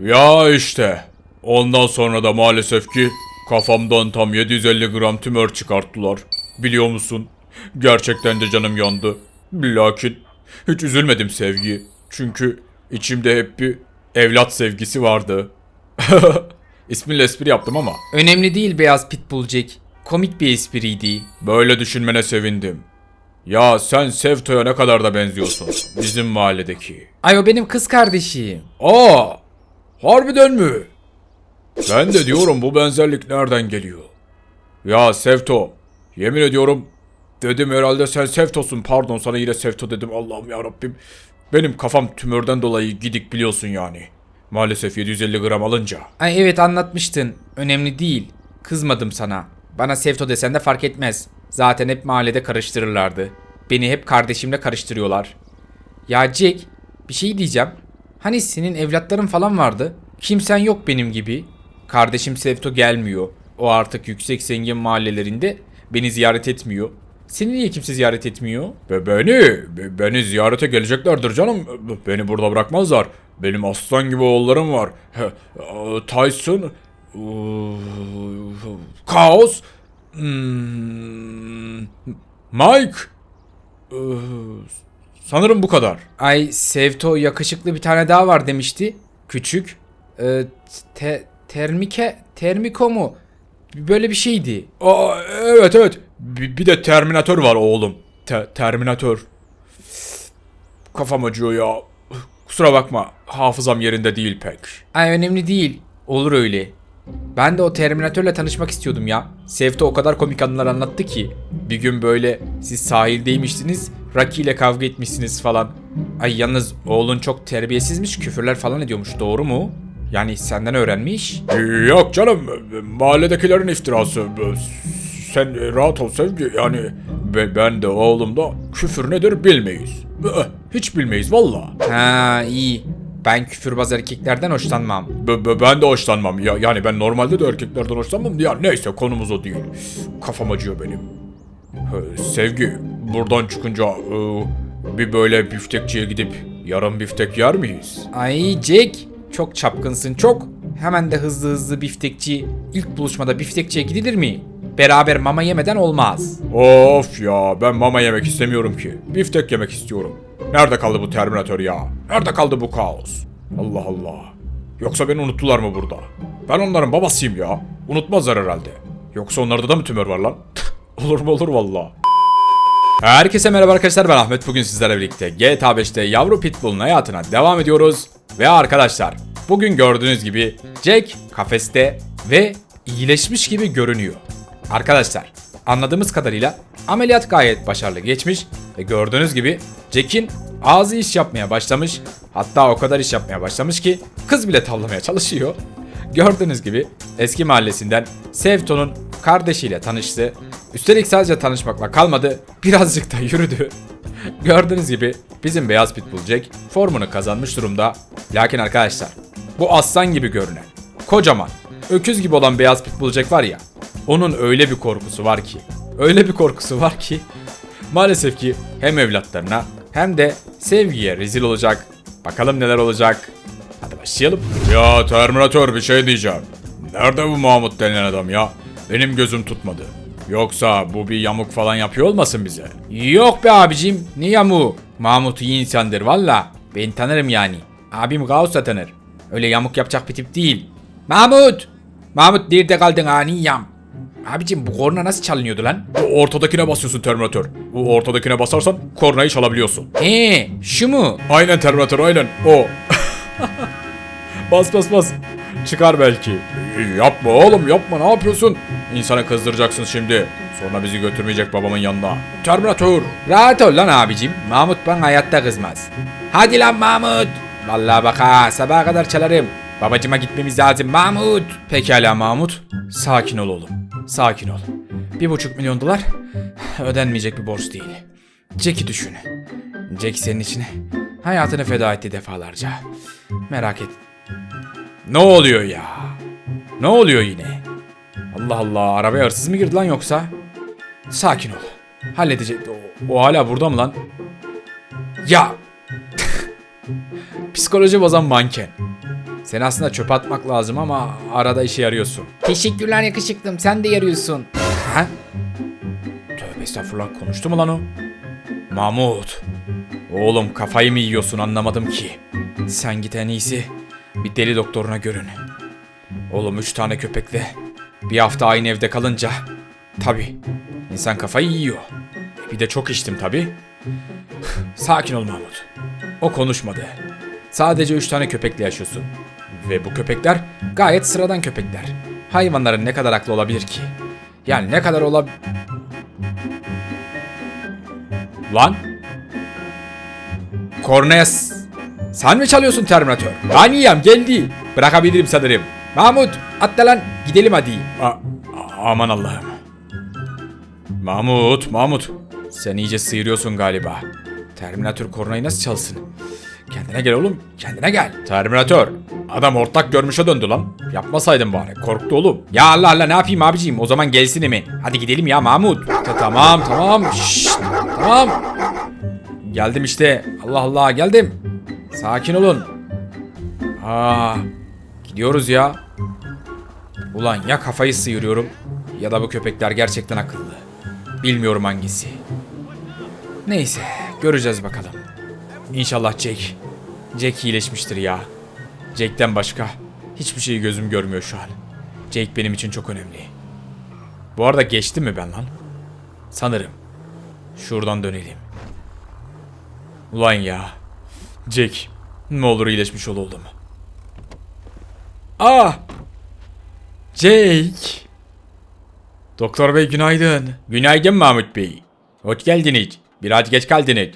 Ya işte. Ondan sonra da maalesef ki kafamdan tam 750 gram tümör çıkarttılar. Biliyor musun? Gerçekten de canım yandı. Lakin hiç üzülmedim sevgi. Çünkü içimde hep bir evlat sevgisi vardı. İsminle espri yaptım ama Önemli değil beyaz pitbull Jack. Komik bir espriydi. böyle düşünmene sevindim. Ya sen Sevto'ya ne kadar da benziyorsun. Bizim mahalledeki. Ay o benim kız kardeşim. Aa! Harbiden mi? Ben de diyorum bu benzerlik nereden geliyor? Ya Sevto, yemin ediyorum dedim herhalde sen Sevto'sun pardon sana yine Sevto dedim Allah'ım ya Rabbim. Benim kafam tümörden dolayı gidik biliyorsun yani. Maalesef 750 gram alınca. Ay evet anlatmıştın. Önemli değil. Kızmadım sana. Bana Sevto desen de fark etmez. Zaten hep mahallede karıştırırlardı. Beni hep kardeşimle karıştırıyorlar. Ya Jack, bir şey diyeceğim. Hani senin evlatların falan vardı. Kimsen yok benim gibi. Kardeşim Sevto gelmiyor. O artık yüksek zengin mahallelerinde beni ziyaret etmiyor. Seni niye kimse ziyaret etmiyor? Ve beni, be- beni ziyarete geleceklerdir canım. Beni burada bırakmazlar. Benim aslan gibi oğullarım var. E, Tyson, e, Kaos, hmm, Mike. Sanırım bu kadar. Ay Sevto yakışıklı bir tane daha var demişti. Küçük. Ee, te, termike, termiko mu? Böyle bir şeydi. Aa, evet evet. Bir, bir de Terminator var oğlum. Te- Terminator. Kafam acıyor ya. Kusura bakma. Hafızam yerinde değil pek. Ay önemli değil. Olur öyle. Ben de o Terminatörle tanışmak istiyordum ya. Sevto o kadar komik anılar anlattı ki. Bir gün böyle siz sahildeymişsiniz, Rocky ile kavga etmişsiniz falan. Ay yalnız oğlun çok terbiyesizmiş, küfürler falan ediyormuş. Doğru mu? Yani senden öğrenmiş. Yok canım. Mahalledekilerin iftirası. Sen rahat ol sevgi. Yani be- ben de oğlum da küfür nedir bilmeyiz. Hiç bilmeyiz valla. Ha iyi. Ben küfürbaz erkeklerden hoşlanmam. Be- be- ben de hoşlanmam. Ya, yani ben normalde de erkeklerden hoşlanmam. Ya neyse konumuz o değil. Kafam acıyor benim. Sevgi buradan çıkınca e, bir böyle biftekçiye gidip yarım biftek yer miyiz? Ay Jack, çok çapkınsın çok. Hemen de hızlı hızlı biftekçi. İlk buluşmada biftekçiye gidilir mi? Beraber mama yemeden olmaz. Of ya ben mama yemek istemiyorum ki. Biftek yemek istiyorum. Nerede kaldı bu Terminator ya? Nerede kaldı bu kaos? Allah Allah. Yoksa beni unuttular mı burada? Ben onların babasıyım ya. Unutmazlar herhalde. Yoksa onlarda da mı tümör var lan? olur mu olur valla. Herkese merhaba arkadaşlar ben Ahmet. Bugün sizlerle birlikte GTA 5'te yavru pitbull'un hayatına devam ediyoruz. Ve arkadaşlar bugün gördüğünüz gibi Jack kafeste ve iyileşmiş gibi görünüyor. Arkadaşlar anladığımız kadarıyla ameliyat gayet başarılı geçmiş ve gördüğünüz gibi Jack'in ağzı iş yapmaya başlamış. Hatta o kadar iş yapmaya başlamış ki kız bile tavlamaya çalışıyor. Gördüğünüz gibi eski mahallesinden Sevto'nun kardeşiyle tanıştı. Üstelik sadece tanışmakla kalmadı, birazcık da yürüdü. Gördüğünüz gibi bizim beyaz pitbull Jack formunu kazanmış durumda. Lakin arkadaşlar bu aslan gibi görünen, kocaman, öküz gibi olan beyaz pitbull Jack var ya, onun öyle bir korkusu var ki, öyle bir korkusu var ki maalesef ki hem evlatlarına hem de sevgiye rezil olacak. Bakalım neler olacak. Hadi başlayalım. Ya Terminator bir şey diyeceğim. Nerede bu Mahmut denilen adam ya? Benim gözüm tutmadı. Yoksa bu bir yamuk falan yapıyor olmasın bize? Yok be abicim, ne yamu? Mahmut iyi insandır valla. Ben tanırım yani. Abim Gauss da tanır. Öyle yamuk yapacak bir tip değil. Mahmut! Mahmut nerede kaldın ani yam? Abicim bu korna nasıl çalınıyordu lan? Bu ortadakine basıyorsun Terminator. Bu ortadakine basarsan kornayı çalabiliyorsun. Ee, şu mu? Aynen Terminator aynen o. bas bas bas. Çıkar belki. Yapma oğlum yapma ne yapıyorsun? İnsanı kızdıracaksın şimdi. Sonra bizi götürmeyecek babamın yanına. Terminator. Rahat ol lan abicim. Mahmut bana hayatta kızmaz. Hadi lan Mahmut. Vallahi bak ha sabaha kadar çalarım. Babacıma gitmemiz lazım Mahmut. Pekala Mahmut. Sakin ol oğlum. Sakin ol. Bir buçuk milyon dolar ödenmeyecek bir borç değil. Jack'i düşün. Jack senin için hayatını feda etti defalarca. Merak et. Ne oluyor ya? Ne oluyor yine? Allah Allah arabaya hırsız mı girdi lan yoksa? Sakin ol. Halledecek. O, o hala burada mı lan? Ya. Psikoloji bozan manken. Seni aslında çöpe atmak lazım ama arada işe yarıyorsun. Teşekkürler yakışıklım sen de yarıyorsun. Ha? Tövbe estağfurullah konuştu mu lan o? Mahmut. Oğlum kafayı mı yiyorsun anlamadım ki. Sen git en iyisi bir deli doktoruna görün. Oğlum üç tane köpekle bir hafta aynı evde kalınca tabi insan kafayı yiyor. Bir de çok içtim tabi. Sakin ol Mahmut. O konuşmadı. Sadece üç tane köpekle yaşıyorsun. Ve bu köpekler gayet sıradan köpekler. Hayvanların ne kadar aklı olabilir ki? Yani ne kadar olab... Lan? Kornaya s- Sen mi çalıyorsun Terminator? Aniyam geldi. Bırakabilirim sanırım. Mahmut atla lan gidelim hadi. A- aman Allah'ım. Mahmut, Mahmut. Sen iyice sıyırıyorsun galiba. Terminator kornayı nasıl çalsın? Kendine gel oğlum, kendine gel. Terminator. Adam hortlak görmüşe döndü lan. Yapmasaydın bari, korktu oğlum. Ya Allah Allah ne yapayım abiciğim, o zaman gelsin mi? Hadi gidelim ya Mahmut. Ta- tamam, tamam, şşt, tamam. Geldim işte, Allah Allah geldim. Sakin olun. Aa, gidiyoruz ya. Ulan ya kafayı sıyırıyorum ya da bu köpekler gerçekten akıllı. Bilmiyorum hangisi. Neyse göreceğiz bakalım. İnşallah Jake. Jake iyileşmiştir ya. Jake'den başka hiçbir şeyi gözüm görmüyor şu an. Jake benim için çok önemli. Bu arada geçti mi ben lan? Sanırım. Şuradan dönelim. Ulan ya. Jake. Ne olur iyileşmiş ol oğlum. Ah! Jake. Doktor bey günaydın. Günaydın Mahmut bey. Hoş geldiniz. Biraz geç kaldınız.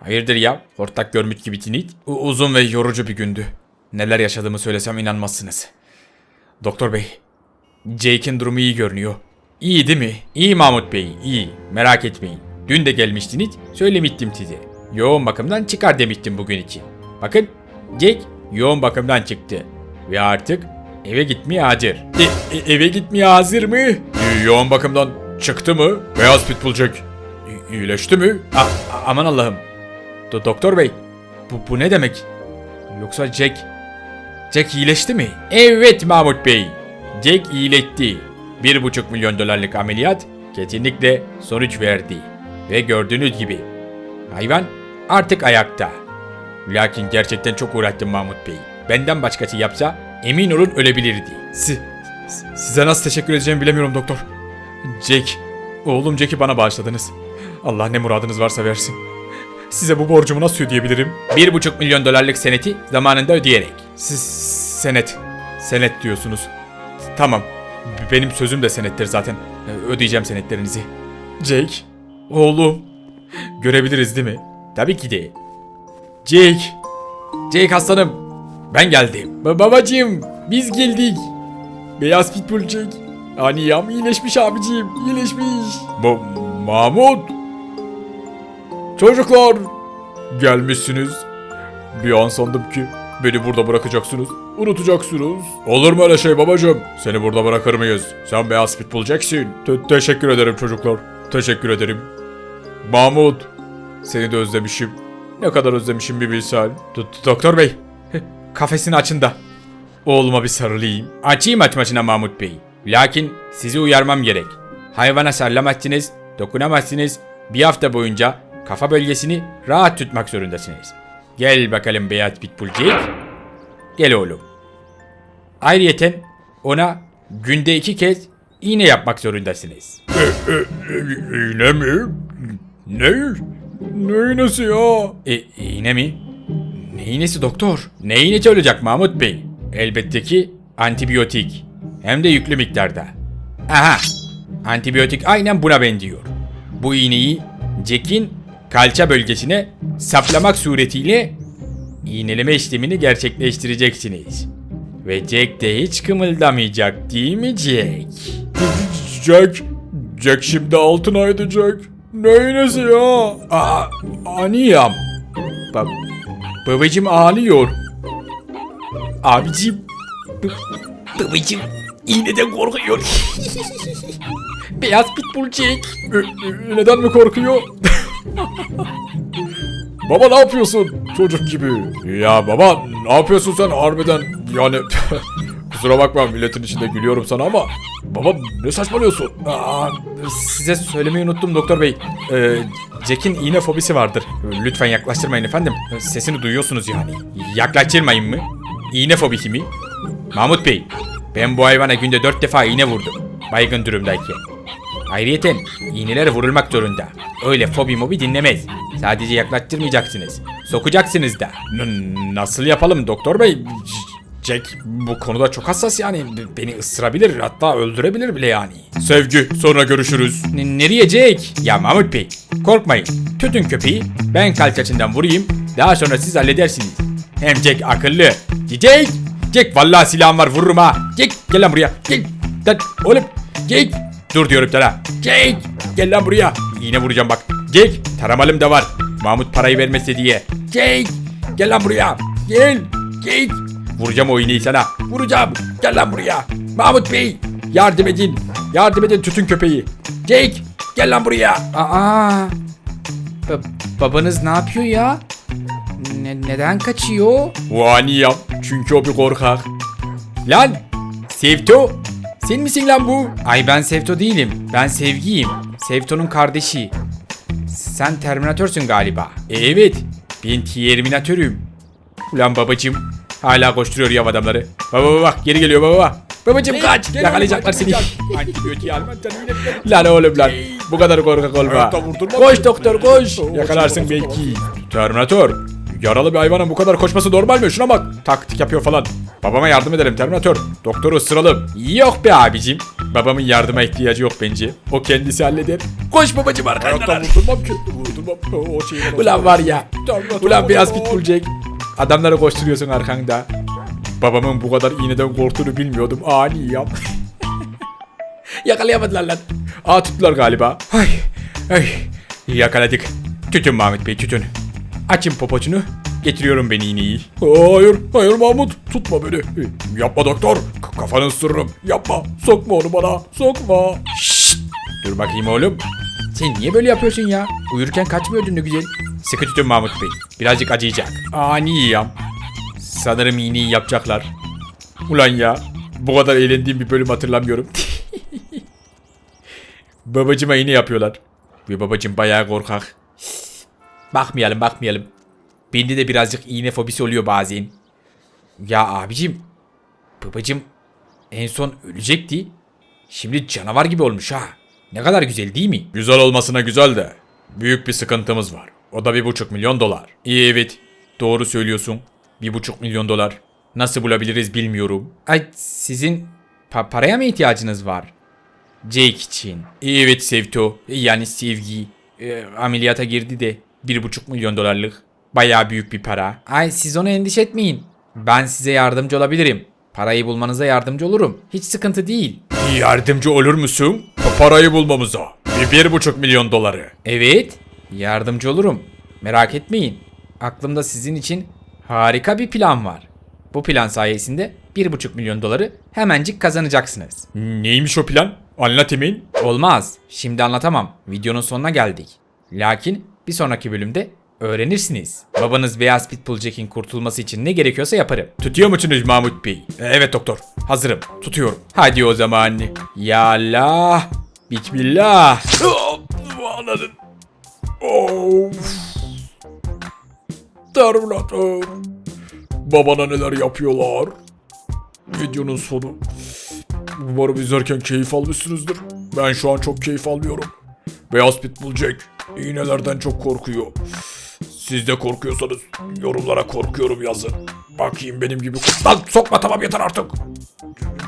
Hayırdır ya? Hortlak görmüş gibisiniz. Uzun ve yorucu bir gündü. Neler yaşadığımı söylesem inanmazsınız. Doktor bey. Jake'in durumu iyi görünüyor. İyi değil mi? İyi Mahmut bey, iyi. Merak etmeyin. Dün de gelmiştiniz, söylemiştim size. Yoğun bakımdan çıkar demiştim bugün için. Bakın, Jake yoğun bakımdan çıktı. Ve artık eve gitmeye hazır. E- e- eve gitmeye hazır mı? E, yoğun bakımdan çıktı mı? Beyaz Pitbull Jack. İ- iyileşti mi? A- a- aman Allah'ım. Do- doktor bey, bu, bu ne demek? Yoksa Jack... Jack iyileşti mi? Evet Mahmut Bey. Jack iyileşti. Bir buçuk milyon dolarlık ameliyat kesinlikle sonuç verdi. Ve gördüğünüz gibi hayvan artık ayakta. Lakin gerçekten çok uğraştım Mahmut Bey. Benden başkası yapsa emin olun ölebilirdi. Si, size nasıl teşekkür edeceğimi bilemiyorum doktor. Jack, oğlum Jack'i bana bağışladınız. Allah ne muradınız varsa versin. Size bu borcumu nasıl ödeyebilirim? Bir buçuk milyon dolarlık seneti zamanında ödeyerek. Siz senet. Senet diyorsunuz. Tamam. Benim sözüm de senettir zaten. Ödeyeceğim senetlerinizi. Jake. Oğlum. Görebiliriz değil mi? Tabii ki de. Jake. Jake aslanım. Ben geldim. Ba- babacığım. Biz geldik. Beyaz Pitbull Jake. Aniyam iyileşmiş abiciğim. iyileşmiş. Ma Mahmut. Çocuklar gelmişsiniz. Bir an sandım ki beni burada bırakacaksınız. Unutacaksınız. Olur mu öyle şey babacığım? Seni burada bırakır mıyız? Sen beyaz pitbull Jack'sin. Te- teşekkür ederim çocuklar. Teşekkür ederim. Mahmut. Seni de özlemişim. Ne kadar özlemişim bir bilsen. Doktor bey. Kafesini açın da. Oğluma bir sarılayım. Açayım açmasına Mahmut Bey. Lakin sizi uyarmam gerek. Hayvana sarılamazsınız, dokunamazsınız. Bir hafta boyunca kafa bölgesini rahat tutmak zorundasınız. Gel bakalım beyaz pitbull Jake. Gel oğlum. Ayrıyeten ona günde iki kez iğne yapmak zorundasınız. iğne mi? Ne? Ne iğnesi ya? E, iğne mi? Ne iğnesi doktor? Ne iğnesi olacak Mahmut Bey? Elbette ki antibiyotik. Hem de yüklü miktarda. Aha! Antibiyotik aynen buna benziyor. Bu iğneyi Jack'in kalça bölgesine saplamak suretiyle iğneleme işlemini gerçekleştireceksiniz. Ve Jack de hiç kımıldamayacak değil mi Jack? Jack, Jack şimdi altına edecek. İğnesi ya? Aa, aniyam. Ba babacım ağlıyor. Abicim. Babacım iğneden korkuyor. Beyaz pitbull Jack. neden mi korkuyor? Baba ne yapıyorsun? Çocuk gibi. Ya baba ne yapıyorsun sen harbiden? yani kusura bakma milletin içinde gülüyorum sana ama baba ne saçmalıyorsun? Aa, size söylemeyi unuttum doktor bey. Ee, Jack'in iğne fobisi vardır. Lütfen yaklaştırmayın efendim. Sesini duyuyorsunuz yani. Yaklaştırmayın mı? İğne fobisi mi? Mahmut bey, ben bu hayvana günde dört defa iğne vurdum. Baygın durumdayken. Ayrıyeten iğneler vurulmak zorunda. Öyle fobi mobi dinlemez. Sadece yaklaştırmayacaksınız. Sokacaksınız da. N- nasıl yapalım doktor bey? Jack bu konuda çok hassas yani beni ısırabilir hatta öldürebilir bile yani. Sevgi sonra görüşürüz. N- nereye Jack? Ya Mahmut Bey, korkmayın. Tutun köpeği, ben kalçasından vurayım. Daha sonra siz halledersiniz. Hem Jack akıllı. Jack! Jack vallahi silahım var vururum ha. Jack gel lan buraya. Jack! Lan oğlum. Jack! Dur diyorum sana. Jack! Gel lan buraya. Yine vuracağım bak. Jack! Taramalım da var. Mahmut parayı vermese diye. Jack! Gel lan buraya. Gel. Jack! Vuracağım o iğneyi sana. Vuracağım. Gel lan buraya. Mahmut Bey! Yardım edin. Yardım edin tütün köpeği. Jake! Gel lan buraya. Aa! babanız ne yapıyor ya? neden kaçıyor? Vaniyam çünkü o bir korkak. Lan! Sevto! Sen misin lan bu? Ay ben Sevto değilim. Ben Sevgiyim. Sevto'nun kardeşi. Sen Terminatörsün galiba. Evet. Ben Terminatörüm. Ulan babacım. Hala koşturuyor ya adamları. Baba baba bak geri geliyor baba baba. Babacım kaç. Yakalayacaklar seni. lan oğlum lan. Bu kadar korkak olma. Hayatta Koş doktor koş. Yakalarsın belki. Terminator. Yaralı bir hayvanın bu kadar koşması normal mi? Şuna bak. Taktik yapıyor falan. Babama yardım edelim Terminator. Doktoru ısıralım. Yok be abicim. Babamın yardıma ihtiyacı yok bence. O kendisi halleder. Koş babacım Hayatta arkandan. vurdurmam ki. Vurdurmam. O şeyi Ulan var ya. Ulan biraz pitbull Jack. Adamları koşturuyorsun arkanda. Babamın bu kadar iğneden korktuğunu bilmiyordum. Ani yap. Yakalayamadılar lan. Aa tuttular galiba. Ay, ay. Yakaladık. Tütün Mahmut Bey tütün. Açın popoçunu. Getiriyorum ben iğneyi. Hayır, hayır Mahmut. Tutma beni. Yapma doktor. K- kafanı ısırırım. Yapma. Sokma onu bana. Sokma. Şşt. Dur bakayım oğlum. Sen niye böyle yapıyorsun ya? Uyurken kaçmıyordun ne güzel. Sıkı tutun Mahmut Bey. Birazcık acıyacak. Ani yam. Sanırım iğneyi yapacaklar. Ulan ya. Bu kadar eğlendiğim bir bölüm hatırlamıyorum. Babacıma iğne yapıyorlar. Ve babacım bayağı korkak. Bakmayalım bakmayalım. Bende de birazcık iğne fobisi oluyor bazen. Ya abicim. Babacım en son ölecekti. Şimdi canavar gibi olmuş ha. Ne kadar güzel değil mi? güzel olmasına güzel de. Büyük bir sıkıntımız var. O da bir buçuk milyon dolar. İyi evet. Doğru söylüyorsun. Bir buçuk milyon dolar. Nasıl bulabiliriz bilmiyorum. Ay sizin pa- paraya mı ihtiyacınız var? Jake için. Evet Sevto. Yani sevgi. Ee, ameliyata girdi de. Bir buçuk milyon dolarlık. Bayağı büyük bir para. Ay siz onu endişe etmeyin. Ben size yardımcı olabilirim. Parayı bulmanıza yardımcı olurum. Hiç sıkıntı değil. Yardımcı olur musun? Pa- Parayı bulmamıza. Bir, bir buçuk milyon doları. Evet, yardımcı olurum. Merak etmeyin. Aklımda sizin için harika bir plan var. Bu plan sayesinde 1,5 milyon doları hemencik kazanacaksınız. Neymiş o plan? Anlat Emin. Olmaz. Şimdi anlatamam. Videonun sonuna geldik. Lakin bir sonraki bölümde öğrenirsiniz. Babanız Beyaz Pitbull Jack'in kurtulması için ne gerekiyorsa yaparım. Tutuyor musunuz Mahmut Bey? Evet doktor. Hazırım. Tutuyorum. Hadi o zaman. Ya Allah. Bismillah. Anladın. Of. Terminator. Babana neler yapıyorlar? Videonun sonu. Umarım izlerken keyif almışsınızdır. Ben şu an çok keyif alıyorum. Beyaz Pitbull Jack iğnelerden çok korkuyor. Siz de korkuyorsanız yorumlara korkuyorum yazın. Bakayım benim gibi... Lan sokma tamam yeter artık.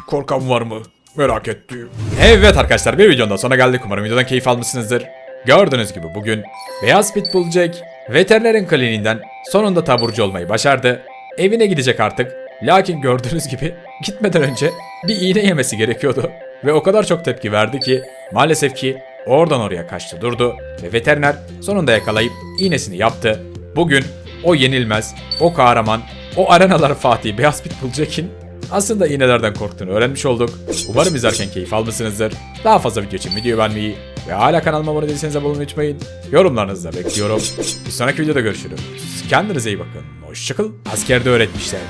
Korkan var mı? Merak ettim. Evet arkadaşlar bir videonun sonuna geldik. Umarım videodan keyif almışsınızdır. Gördüğünüz gibi bugün Beyaz Pitbull Jack veterinerin kliniğinden sonunda taburcu olmayı başardı. Evine gidecek artık. Lakin gördüğünüz gibi gitmeden önce bir iğne yemesi gerekiyordu. Ve o kadar çok tepki verdi ki maalesef ki oradan oraya kaçtı durdu. Ve veteriner sonunda yakalayıp iğnesini yaptı. Bugün o yenilmez, o kahraman, o arenalar Fatih Beyaz Pitbull Jack'in aslında iğnelerden korktuğunu öğrenmiş olduk. Umarım izlerken keyif almışsınızdır. Daha fazla video için video beğenmeyi ve hala kanalıma abone değilseniz abone olmayı unutmayın. Yorumlarınızı da bekliyorum. Bir sonraki videoda görüşürüz. Kendinize iyi bakın. Hoşçakalın. Askerde öğretmişlerdi.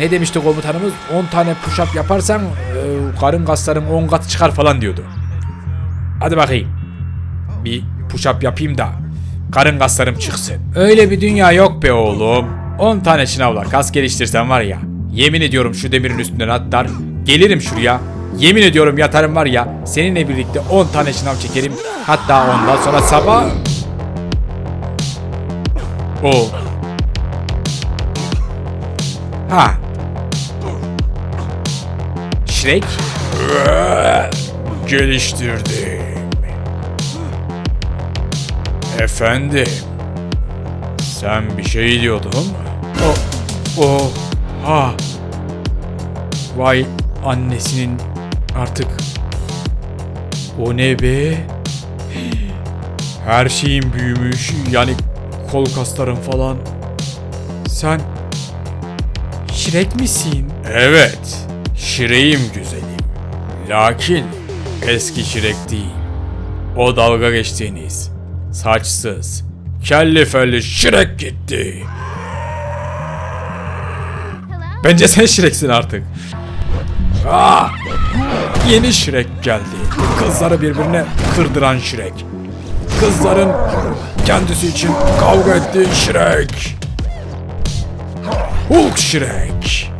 Ne demişti komutanımız? 10 tane push-up yaparsan e, karın kasların 10 kat çıkar falan diyordu. Hadi bakayım. Bir push-up yapayım da karın kaslarım çıksın. Öyle bir dünya yok be oğlum. 10 tane şınavla kas geliştirsen var ya. Yemin ediyorum şu demirin üstünden atlar. Gelirim şuraya. Yemin ediyorum yatarım var ya. Seninle birlikte 10 tane şınav çekerim. Hatta ondan sonra sabah... O. Ha. Shrek? Geliştirdim. Efendim. Sen bir şey diyordun. O. O. Ha. Vay annesinin artık. O ne be? Her şeyin büyümüş. Yani kol kasların falan. Sen Shrek misin? Evet. Şireğim güzelim. Lakin eski şirek değil. O dalga geçtiğiniz saçsız, kelli felli şirek gitti. Bence sen Shrek'sin artık. Aa! Yeni Şirek geldi. Kızları birbirine kırdıran Şirek. Kızların kendisi için kavga ettiği Şirek. Hulk Şirek.